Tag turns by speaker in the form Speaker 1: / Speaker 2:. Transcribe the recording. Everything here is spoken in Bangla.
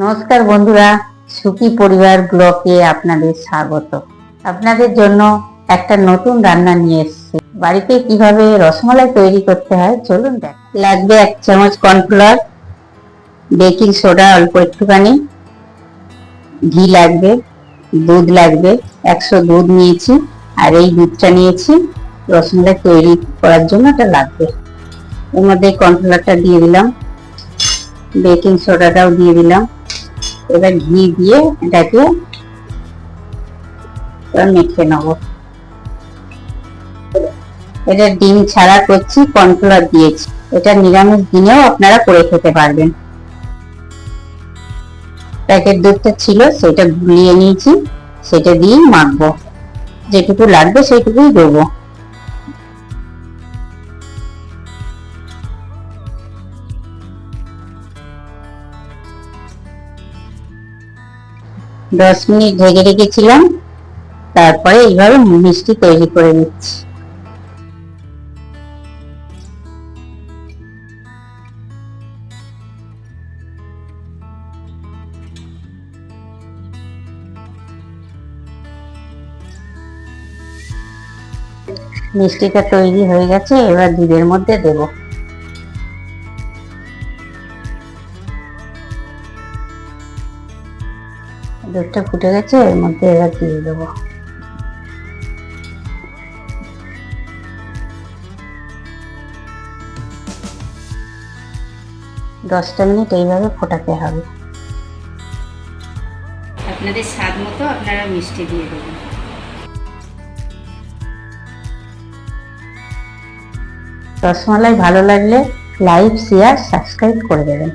Speaker 1: নমস্কার বন্ধুরা, সুখী পরিবার ব্লকে আপনাদের স্বাগত। আপনাদের জন্য একটা নতুন রান্না নিয়ে এসেছি। বাড়িতে কীভাবে রসমালাই তৈরি করতে হয়, চলুন দেখ। লাগবে এক চামচ কর্নফ্লাওয়ার, বেকিং সোডা অল্প একটুখানি, ঘি লাগবে, দুধ লাগবে, একশো দুধ নিয়েছি, আর এই দুধটা নিয়েছি। রসমালাই তৈরি করার জন্য এটা লাগবে। এর মধ্যে কর্নফ্লাওয়ারটা দিয়ে দিলাম। বেকিং সোডাটাও দিয়ে দিলাম। এবার ঘি দিয়ে এটাকে মেখে নেব। এটা ডিম ছাড়া করছি, কর্নফ্লাওয়ার দিয়েছি। এটা নিরামিষ দিনেও আপনারা করে খেতে পারবেন। প্যাকেট দুধটা ছিল, সেটা গুলিয়ে নিয়েছি, সেটা দিয়েই মাখবো। যেটুকু লাগবে সেটুকুই দেবো। দশ মিনিট ঢেকে রেখেছিলাম। তারপরে এইভাবে মিষ্টি তৈরি করে নিচ্ছি। মিষ্টিটা তৈরি হয়ে গেছে, এবার দুধের মধ্যে দেবো। দুধটা ফুটে গেছে এর মধ্যে এবার দিয়ে দেবো। দশটা মিনিট এইভাবে ফোটাতে হবে। আপনাদের স্বাদ মতো আপনারা মিষ্টি দিয়ে দেবেন। রসমালাই ভালো লাগলে লাইক শেয়ার সাবস্ক্রাইব করে দেবেন।